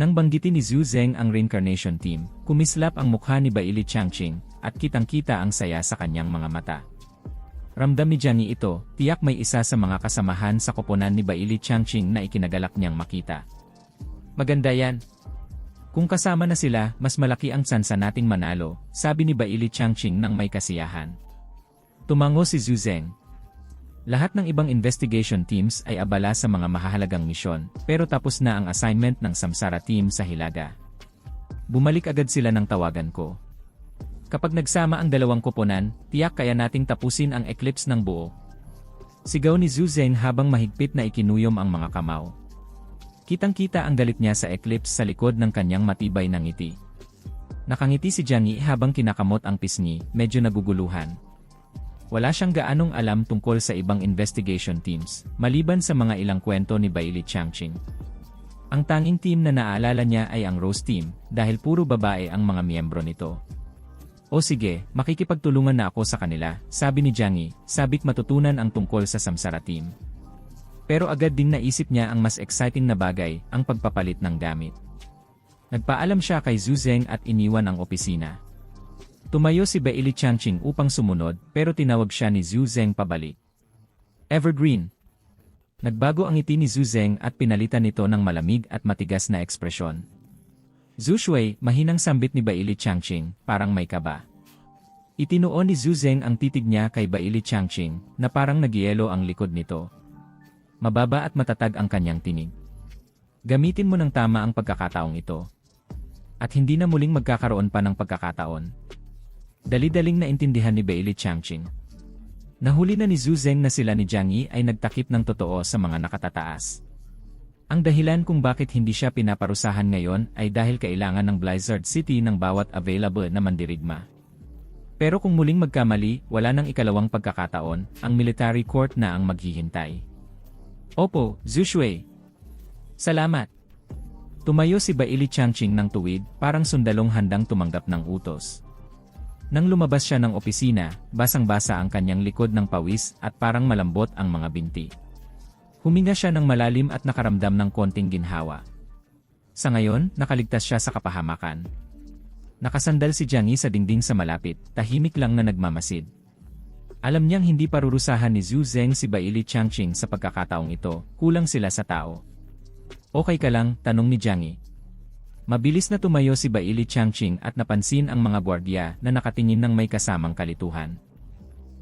Nang banggitin ni Zhu Zeng ang reincarnation team, kumislap ang mukha ni Baili Changqing at kitang-kita ang saya sa kanyang mga mata. Ramdam ni Yi ito, tiyak may isa sa mga kasamahan sa koponan ni Baili Changqing na ikinagalak niyang makita. Maganda yan. Kung kasama na sila, mas malaki ang tsansa nating manalo, sabi ni Baili Changqing nang may kasiyahan. Tumango si Zhu Zeng. Lahat ng ibang investigation teams ay abala sa mga mahahalagang misyon, pero tapos na ang assignment ng Samsara team sa Hilaga. Bumalik agad sila ng tawagan ko. Kapag nagsama ang dalawang koponan, tiyak kaya nating tapusin ang eclipse ng buo. Sigaw ni Zhu Zeng habang mahigpit na ikinuyom ang mga kamao. Kitang-kita ang galit niya sa eclipse sa likod ng kanyang matibay na ngiti. Nakangiti si Jiang Yi habang kinakamot ang pisngi, medyo naguguluhan. Wala siyang gaanong alam tungkol sa ibang investigation teams, maliban sa mga ilang kwento ni Bailey Changqing. Ang tanging team na naalala niya ay ang Rose Team, dahil puro babae ang mga miyembro nito. O sige, makikipagtulungan na ako sa kanila, sabi ni Jiang Yi, sabik matutunan ang tungkol sa Samsara Team. Pero agad ding naisip niya ang mas exciting na bagay, ang pagpapalit ng gamit. Nagpaalam siya kay Zhu Zeng at iniwan ang opisina. Tumayo si Bailey Changqing upang sumunod pero tinawag siya ni Zhu Zeng pabalik. Evergreen. Nagbago ang ngiti ni Zhu Zeng at pinalitan nito ng malamig at matigas na ekspresyon. Zhu Shui, mahinang sambit ni Bailey Changqing, parang may kaba. Itinuon ni Zhu Zeng ang titig niya kay Bailey Changqing na parang nagyelo ang likod nito. Mababa at matatag ang kanyang tinig. Gamitin mo ng tama ang pagkakataong ito. At hindi na muling magkakaroon pa ng pagkakataon. Dali-daling naintindihan ni Bailey Changqing. Nahuli na ni Zhu Zeng na sila ni Jiang Yi ay nagtakip ng totoo sa mga nakatataas. Ang dahilan kung bakit hindi siya pinaparusahan ngayon ay dahil kailangan ng Blizzard City ng bawat available na mandirigma. Pero kung muling magkamali, wala nang ikalawang pagkakataon, ang military court na ang maghihintay. Opo, Zhu Shui. Salamat. Tumayo si Baili Changqing ng tuwid, parang sundalong handang tumanggap ng utos. Nang lumabas siya ng opisina, basang-basa ang kanyang likod ng pawis at parang malambot ang mga binti. Huminga siya ng malalim at nakaramdam ng konting ginhawa. Sa ngayon, nakaligtas siya sa kapahamakan. Nakasandal si Jiang sa dingding sa malapit, tahimik lang na nagmamasid. Alam niyang hindi parurusahan ni Zhu Zeng si Baili Changqing sa pagkakataong ito, kulang sila sa tao. Okay ka lang, tanong ni Jiang. Mabilis na tumayo si Baili Changqing at napansin ang mga gwardiya na nakatingin ng may kasamang kalituhan.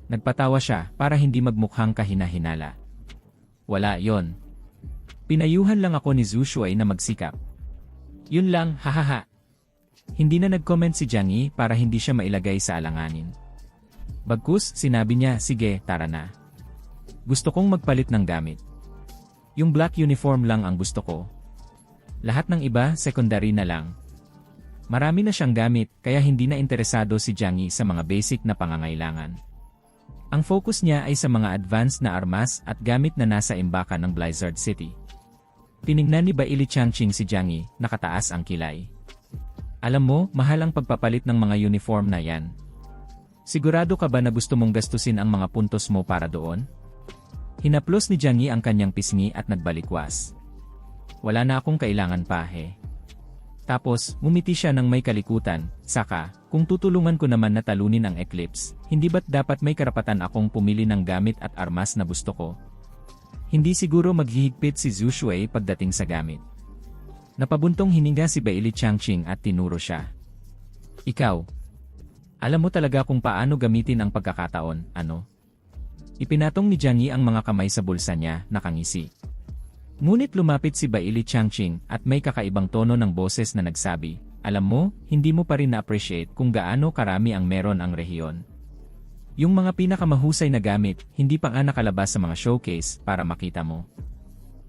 Nagpatawa siya para hindi magmukhang kahina-hinala. Wala yon. Pinayuhan lang ako ni Zhu Shui na magsikap. Yun lang, hahaha. Hindi na nag-comment si Jiang Yi para hindi siya mailagay sa alanganin. Bagkus, sinabi niya, sige, tara na. Gusto kong magpalit ng gamit. Yung black uniform lang ang gusto ko, lahat ng iba, secondary na lang. Marami na siyang gamit, kaya hindi na interesado si Jiang Yi sa mga basic na pangangailangan. Ang focus niya ay sa mga advanced na armas at gamit na nasa imbakan ng Blizzard City. Tinignan ni Baili Changqing si Jiang Yi, nakataas ang kilay. Alam mo, mahal ang pagpapalit ng mga uniform na yan. Sigurado ka ba na gusto mong gastusin ang mga puntos mo para doon? Hinaplos ni Jiang Yi ang kanyang pisngi at nagbalikwas. Wala na akong kailangan pa he. Tapos, ngumiti siya ng may kalikutan, saka, kung tutulungan ko naman na talunin ang eclipse, hindi ba't dapat may karapatan akong pumili ng gamit at armas na gusto ko? Hindi siguro maghihigpit si Zhu Shui pagdating sa gamit. Napabuntong hininga si Bailey Changqing at tinuro siya. Ikaw. Alam mo talaga kung paano gamitin ang pagkakataon, ano? Ipinatong ni Jiang Yi ang mga kamay sa bulsa niya, nakangisi. Ngunit lumapit si Baili Changqing at may kakaibang tono ng boses na nagsabi, Alam mo, hindi mo pa rin na-appreciate kung gaano karami ang meron ang rehiyon. Yung mga pinakamahusay na gamit, hindi pa nga nakalabas sa mga showcase para makita mo.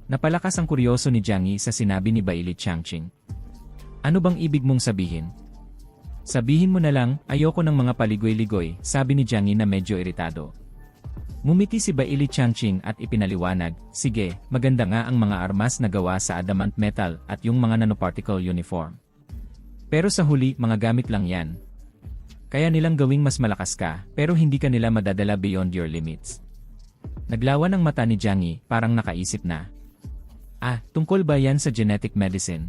Napalakas ang kuryoso ni Jiang Yi sa sinabi ni Baili Changqing. Ano bang ibig mong sabihin? Sabihin mo na lang, ayoko ng mga paligoy-ligoy, sabi ni Jiang Yi na medyo iritado. Mumiti si Baili Changqing at ipinaliwanag, sige, maganda nga ang mga armas na gawa sa adamant metal at yung mga nanoparticle uniform. Pero sa huli, mga gamit lang yan. Kaya nilang gawing mas malakas ka, pero hindi ka nila madadala beyond your limits. Naglawan ang mata ni Jiang Yi, parang nakaisip na. Ah, tungkol ba yan sa genetic medicine?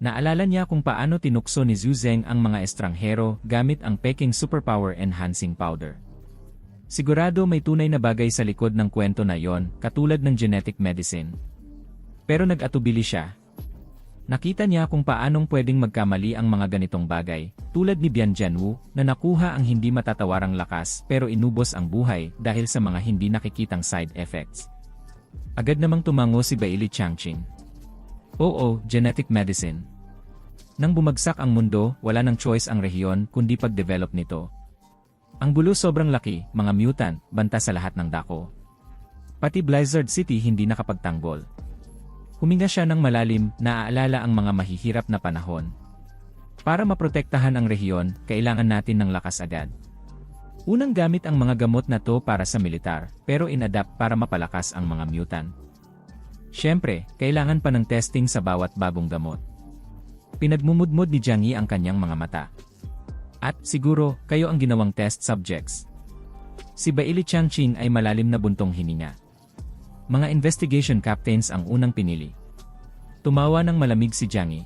Naalala niya kung paano tinukso ni Zhu Zeng ang mga estranghero gamit ang Peking Superpower Enhancing Powder. Sigurado may tunay na bagay sa likod ng kwento na yon, katulad ng genetic medicine. Pero nag-atubili siya. Nakita niya kung paanong pwedeng magkamali ang mga ganitong bagay, tulad ni Bian Jianwu na nakuha ang hindi matatawarang lakas pero inubos ang buhay dahil sa mga hindi nakikitang side effects. Agad namang tumango si Bailey Changqing. Oo, genetic medicine. Nang bumagsak ang mundo, wala ng choice ang rehiyon kundi pag-develop nito. Ang bulo sobrang laki, mga mutant, banta sa lahat ng dako. Pati Blizzard City hindi nakapagtanggol. Huminga siya ng malalim, naaalala ang mga mahihirap na panahon. Para maprotektahan ang rehiyon, kailangan natin ng lakas agad. Unang gamit ang mga gamot na to para sa militar, pero inadapt para mapalakas ang mga mutant. Siyempre, kailangan pa ng testing sa bawat bagong gamot. Pinagmumudmod ni Jiang ang kanyang mga mata. At siguro, kayo ang ginawang test subjects. Si Baili Changqing ay malalim na buntong hininga. Mga investigation captains ang unang pinili. Tumawa ng malamig si Jiang Yi.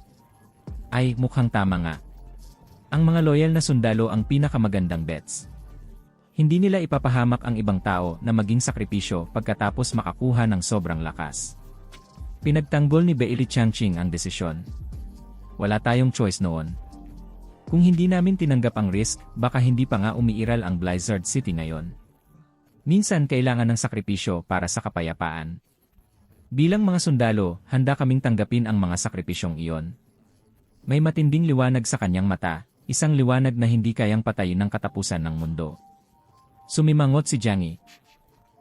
Ay, mukhang tama nga. Ang mga loyal na sundalo ang pinakamagandang bets. Hindi nila ipapahamak ang ibang tao na maging sakripisyo pagkatapos makakuha ng sobrang lakas. Pinagtanggol ni Bailey Changqing ang desisyon. Wala tayong choice noon. Kung hindi namin tinanggap ang risk, baka hindi pa nga umiiral ang Blizzard City ngayon. Minsan kailangan ng sakripisyo para sa kapayapaan. Bilang mga sundalo, handa kaming tanggapin ang mga sakripisyong iyon. May matinding liwanag sa kanyang mata, isang liwanag na hindi kayang patayin ng katapusan ng mundo. Sumimangot si Jiang Yi.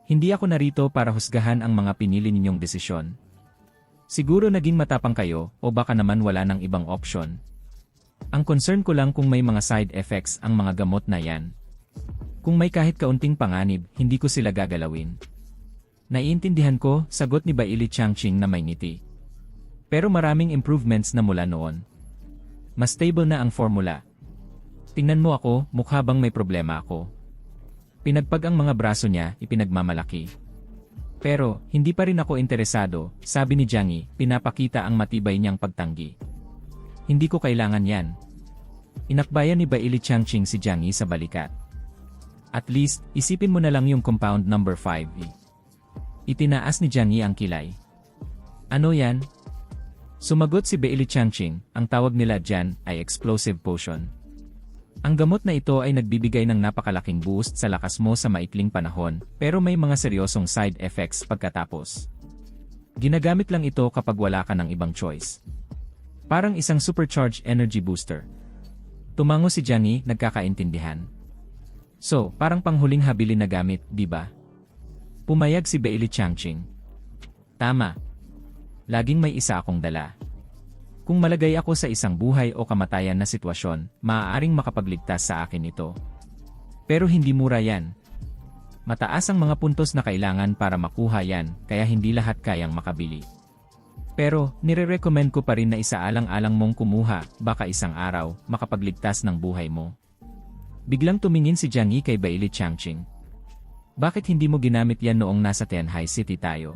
Hindi ako narito para husgahan ang mga pinili ninyong desisyon. Siguro naging matapang kayo o baka naman wala ng ibang option. Ang concern ko lang kung may mga side effects ang mga gamot na yan. Kung may kahit kaunting panganib, hindi ko sila gagalawin. Naiintindihan ko, sagot ni Baili Changqing na may ngiti. Pero maraming improvements na mula noon. Mas stable na ang formula. Tingnan mo ako, mukha bang may problema ako. Pinagpag ang mga braso niya, ipinagmamalaki. Pero, hindi pa rin ako interesado, sabi ni Jiang Yi, pinapakita ang matibay niyang pagtanggi. Hindi ko kailangan yan. Inakbayan ni Baili Changqing si Jiang Yi sa balikat. At least, isipin mo na lang yung compound number 5. Itinaas ni Jiang Yi ang kilay. Ano yan? Sumagot si Baili Changqing, ang tawag nila dyan ay explosive potion. Ang gamot na ito ay nagbibigay ng napakalaking boost sa lakas mo sa maikling panahon, pero may mga seryosong side effects pagkatapos. Ginagamit lang ito kapag wala ka ng ibang choice. Parang isang supercharged energy booster. Tumango si Johnny, nagkakaintindihan. So, parang panghuling habilin na gamit, di ba? Pumayag si Bailey Changqing. Tama. Laging may isa akong dala. Kung malagay ako sa isang buhay o kamatayan na sitwasyon, maaaring makapagligtas sa akin ito. Pero hindi mura yan. Mataas ang mga puntos na kailangan para makuha yan, kaya hindi lahat kayang makabili. Pero, nire-recommend ko pa rin na isaalang-alang mong kumuha, baka isang araw, makapagligtas ng buhay mo. Biglang tumingin si Jiang Yi kay Bailey Changqing. Bakit hindi mo ginamit yan noong nasa Tianhai City tayo?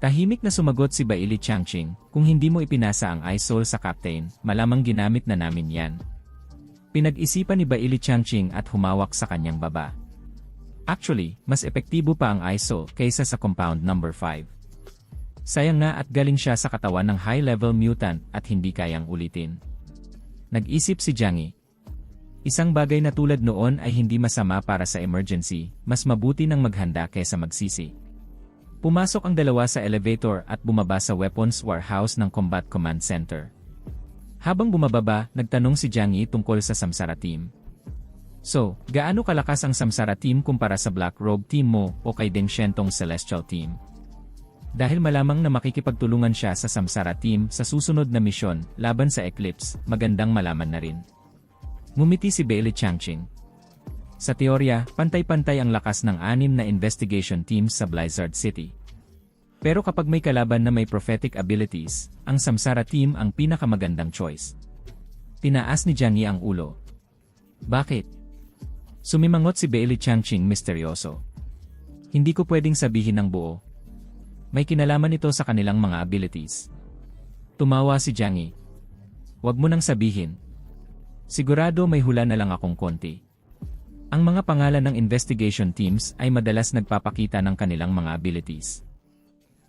Tahimik na sumagot si Bailey Changqing, kung hindi mo ipinasa ang ISOL sa captain, malamang ginamit na namin yan. Pinag-isipan ni Bailey Changqing at humawak sa kanyang baba. Actually, mas epektibo pa ang ISO kaysa sa compound number 5. Sayang nga at galing siya sa katawan ng high-level mutant at hindi kayang ulitin. Nag-isip si Jiang Yi. Isang bagay na tulad noon ay hindi masama para sa emergency, mas mabuti nang maghanda kaysa magsisi. Pumasok ang dalawa sa elevator at bumaba sa weapons warehouse ng Combat Command Center. Habang bumababa, nagtanong si Jiang Yi tungkol sa Samsara team. So, gaano kalakas ang Samsara team kumpara sa Black Robe team mo o kay Deng Celestial team? Dahil malamang na makikipagtulungan siya sa Samsara team sa susunod na misyon laban sa Eclipse, magandang malaman na rin. Ngumiti si Bailey Changqing. Sa teorya, pantay-pantay ang lakas ng anim na investigation teams sa Blizzard City. Pero kapag may kalaban na may prophetic abilities, ang Samsara team ang pinakamagandang choice. Tinaas ni Jiang Yi ang ulo. Bakit? Sumimangot si Bailey Changqing misteryoso. Hindi ko pwedeng sabihin ng buo. May kinalaman ito sa kanilang mga abilities. Tumawa si Jiang Yi. Huwag mo nang sabihin. Sigurado may hula na lang akong konti. Ang mga pangalan ng investigation teams ay madalas nagpapakita ng kanilang mga abilities.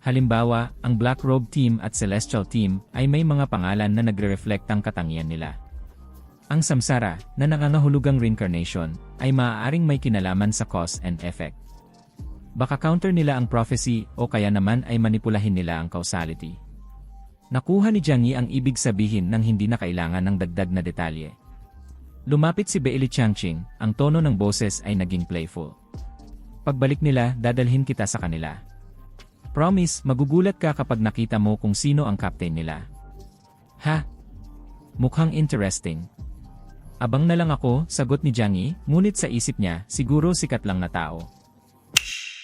Halimbawa, ang Black Robe Team at Celestial Team ay may mga pangalan na nagre-reflect ang katangian nila. Ang Samsara, na nangangahulugang reincarnation, ay maaaring may kinalaman sa cause and effect. Baka counter nila ang prophecy o kaya naman ay manipulahin nila ang causality. Nakuha ni Jiang Yi ang ibig sabihin ng hindi na kailangan ng dagdag na detalye. Lumapit si Beili Changqing, ang tono ng boses ay naging playful. Pagbalik nila, dadalhin kita sa kanila. Promise, magugulat ka kapag nakita mo kung sino ang captain nila. Ha? Mukhang interesting. Abang na lang ako, sagot ni Jiang Yi, ngunit sa isip niya, siguro sikat lang na tao.